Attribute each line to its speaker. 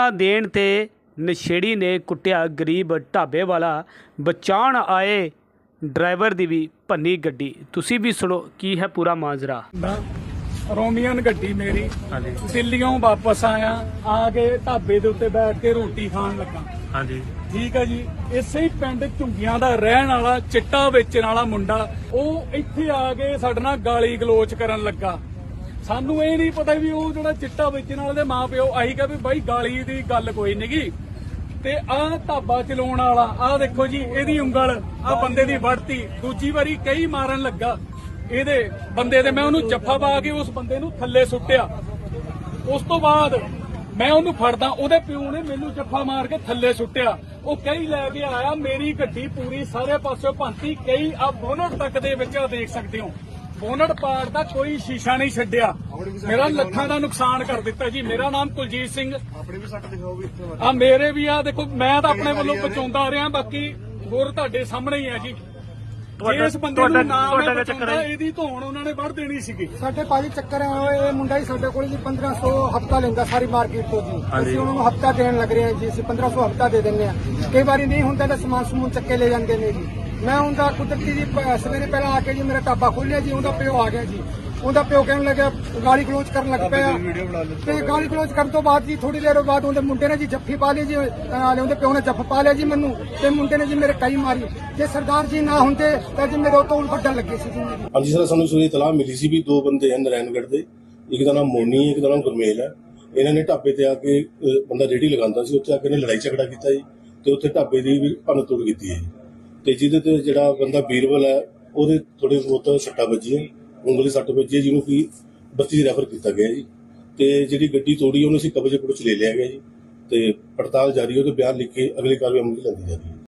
Speaker 1: ਨਾ ਦੇਣ ਤੇ ਨਸ਼ੇੜੀ ਨੇ ਕੁੱਟਿਆ ਗਰੀਬ ਢਾਬੇ ਵਾਲਾ। ਬਚਾਉਣ ਆਏ ਡਰਾਈਵਰ ਦੀ ਵੀ ਭੰਨੀ ਗੱਡੀ। ਤੁਸੀਂ ਵੀ ਸੁਣੋ ਕੀ ਹੈ ਪੂਰਾ ਮਾਜਰਾ।
Speaker 2: ਰੋਮੀਅਨ ਗੱਡੀ ਮੇਰੀ।
Speaker 1: ਹਾਂਜੀ।
Speaker 2: ਦਿੱਲੀੋਂ ਵਾਪਸ ਆਇਆ ਆ ਕੇ ਢਾਬੇ ਦੇ ਉੱਤੇ ਬੈਠ ਕੇ ਰੋਟੀ ਖਾਣ ਲੱਗਾ।
Speaker 1: ਹਾਂਜੀ।
Speaker 2: ਠੀਕ ਹੈ ਜੀ। ਇਸੇ ਹੀ ਪਿੰਡ ਝੁੰਗੀਆਂ ਦਾ ਰਹਿਣ ਵਾਲਾ ਚਿੱਟਾ ਵੇਚਣ ਵਾਲਾ ਮੁੰਡਾ ਉਹ ਇੱਥੇ ਆ ਕੇ ਸਾਡੇ ਨਾਲ ਗਾਲੀ ਗਲੋਚ ਕਰਨ ਲੱਗਾ। ਸਾਨੂੰ ਇਹ ਨਹੀਂ ਪਤਾ ਵੀ ਉਹ ਜਿਹੜਾ ਚਿੱਟਾ ਵੇਚਣ ਵਾਲੇ ਦੇ ਮਾਪਿਓ ਆਹੀ ਕਹੇ ਵੀ ਬਾਈ ਗਾਲੀ ਦੀ ਗੱਲ ਕੋਈ ਨਹੀਂਗੀ ਤੇ ਆਹ ਢਾਬਾ ਚਲਾਉਣ ਵਾਲਾ, ਆਹ ਦੇਖੋ ਜੀ, ਇਹਦੀ ਉਂਗਲ, ਆਹ ਬੰਦੇ ਦੀ ਵੜਤੀ। ਦੂਜੀ ਵਾਰੀ ਕਈ ਮਾਰਨ ਲੱਗਾ ਇਹਦੇ ਬੰਦੇ ਦੇ। ਮੈਂ ਉਹਨੂੰ ਜੱਫਾ ਪਾ ਕੇ ਉਸ ਬੰਦੇ ਨੂੰ ਥੱਲੇ ਸੁੱਟਿਆ। ਉਸ ਤੋਂ ਬਾਅਦ ਮੈਂ ਉਹਨੂੰ ਫੜਦਾ, ਉਹਦੇ ਪਿਓ ਨੇ ਮੈਨੂੰ ਜੱਫਾ ਮਾਰ ਕੇ ਥੱਲੇ ਸੁੱਟਿਆ। ਉਹ ਕਈ ਲੈ ਕੇ ਆਇਆ, ਮੇਰੀ ਗੱਡੀ ਪੂਰੀ ਸਾਰੇ ਪਾਸਿਓਂ ਭੰਤੀ ਕਈ ਆ ਬੋਨਟ ਤੱਕ ਦੇ ਵਿੱਚ ਦੇਖ ਸਕਦੇ ਹੋ। ਬੋਨਟ ਪਾੜ ਦਾ ਕੋਈ ਸ਼ੀਸ਼ਾ ਨਹੀਂ ਛੱਡਿਆ। ਮੇਰਾ ਲੱਖਾਂ ਦਾ ਨੁਕਸਾਨ ਕਰ ਦਿੱਤਾ ਜੀ। ਮੇਰਾ ਨਾਮ ਕੁਲਜੀਤ ਸਿੰਘ।
Speaker 3: ਆਪਣੇ ਵੀ ਸੱਟ ਦਿਖਾਓ ਵੀ ਇੱਥੇ
Speaker 2: ਆ ਮੇਰੇ ਵੀ ਆ ਦੇਖੋ ਮੈਂ ਤਾਂ ਆਪਣੇ ਵੱਲੋਂ ਬਚਾਉਂਦਾ ਰਿਹਾ ਬਾਕੀ ਹੋਰ ਤੁਹਾਡੇ ਸਾਹਮਣੇ ਹੀ ਆ ਜੀ। ਇਸ ਬੰਦੇ ਨੂੰ ਨਾਮ ਹੈ? ਇਹਦੀ ਧੌਣ ਉਹਨਾਂ ਨੇ ਵੱਢ ਦੇਣੀ ਸੀਗੀ।
Speaker 4: ਸਾਡੇ ਭਾਜੀ ਚੱਕਰ ਆਏ ਇਹ ਮੁੰਡਾ ਹੀ ਸਾਡੇ ਕੋਲ ਜੀ 1500 ਹਫਤਾ ਲੈਂਦਾ ਸਾਰੀ ਮਾਰਕੀਟ ਤੋਂ ਜੀ। ਅਸੀਂ ਉਹਨਾਂ ਨੂੰ ਹਫਤਾ ਦੇਣ ਲੱਗ ਰਹੇ ਹਾਂ ਜੀ ਅਸੀਂ 1500 ਹਫਤਾ ਦੇ ਦਿੰਦੇ ਆ ਕਈ ਵਾਰੀ ਨਹੀਂ ਹੁੰਦਾ ਤਾਂ ਸਮਾਨ ਸਮੂਨ ਚੱਕੇ ਲੈ ਜਾਂਦੇ ਨੇ ਜੀ। ਮੈਂ ਉਹਦਾ ਕੁਦਰਤੀ ਜੀ ਪ- ਸਵੇਰੇ ਪਹਿਲਾਂ ਆ ਕੇ ਜੀ ਮੇਰਾ ਢਾਬਾ ਖੋਲਿਆ ਜੀ ਉਹਦਾ ਪਿਓ ਆ ਗਿਆ ਜੀ। ਉਹਦਾ ਪਿਓ ਕਹਿਣ ਲੱਗਿਆ ਗਾਲੀ ਕਲੋਜ਼ ਕਰਨ ਲੱਗ ਪਿਆ। ਤੇ ਗਾਲੀ ਕਲੋਜ਼ ਕਰਨ ਤੋਂ ਬਾਅਦ ਜੀ ਥੋੜੀ ਦੇਰ ਬਾਅਦ ਉਹਦੇ ਮੁੰਡੇ ਨੇ ਜੀ ਜੱਫੀ ਪਾ ਲਈ ਜੀ ਨਾਲੇ ਉਹਦੇ ਪਿਓ ਨੇ ਜੱਫ ਪਾ ਲਿਆ ਜੀ ਮੈਨੂੰ। ਤੇ ਮੁੰਡੇ ਨੇ ਜੀ ਮੇਰੇ ਕਈ ਮਾਰੀ। ਜੇ ਸਰਦਾਰ ਜੀ ਨਾ ਹੁੰਦੇ ਤਾਂ ਜੀ ਮੇਰੇ ਉੱਤੋਂ ਵੱਡਣ ਲੱਗੇ ਸੀ ਜੀ ਮੇਰੀ।
Speaker 3: ਹਾਂਜੀ ਸਰ ਸਾਨੂੰ ਸਵੇਰੇ ਇਤਲਾਹ ਮਿਲੀ ਸੀ ਵੀ ਦੋ ਬੰਦੇ ਹਨ ਨਰੈਣਗੜ੍ਹ ਦੇ। ਇੱਕ ਦਾ ਨਾਮ ਮੋਨੀ ਹੈ ਇੱਕ ਦਾ ਨਾਮ ਗੁਰਮੇਲ ਹੈ। ਇਹਨਾਂ ਨੇ ਢਾਬੇ ਤੇ ਆ ਕੇ ਅਹ, ਬੰਦਾ ਰੇੜੀ ਲਗਾਉਂਦਾ ਸੀ ਉੱਥੇ ਆ ਕੇ ਇਹਨੇ ਲੜਾਈ ਝਗੜਾ ਕੀਤਾ ਜੀ। ਤੇ ਉੱਥੇ ਢਾਬੇ ਦੀ ਵੀ ਭੰਨ ਤੋੜ ਕੀਤੀ ਹੈ ਜੀ। ਤੇ ਜਿਹਦੇ ਤੇ ਜਿਹੜਾ ਬੰਦਾ ਬੀਰਬਲ ਹੈ ਉਹਦੇ ਥੋੜੇ ਬਹੁਤ ਸੱਟਾਂ ਵੱਜੀਆਂ ਉਂਗਲੀ ਸੱਟ ਵੱਜੀ ਹੈ, ਜਿਹਨੂੰ ਕਿ ਬੱਤੀ ਰੈਫਰ ਕੀਤਾ ਗਿਆ ਜੀ। ਤੇ ਜਿਹੜੀ ਗੱਡੀ ਤੋੜੀ ਉਹਨੂੰ ਅਸੀਂ ਕਬਜ਼ੇ ਪੁਲਿਸ ਲੈ ਲਿਆ ਗਿਆ ਜੀ। ਤੇ ਪੜਤਾਲ ਜਾਰੀ ਹੈ ਉਹਦੇ ਬਿਆਨ ਲਿਖ ਕੇ ਅਗਲੀ ਕਾਰਵਾਈ ਅਮਲ ਚ ਲੈਂਦੀ ਜਾ ਰਹੀ ਹੈ।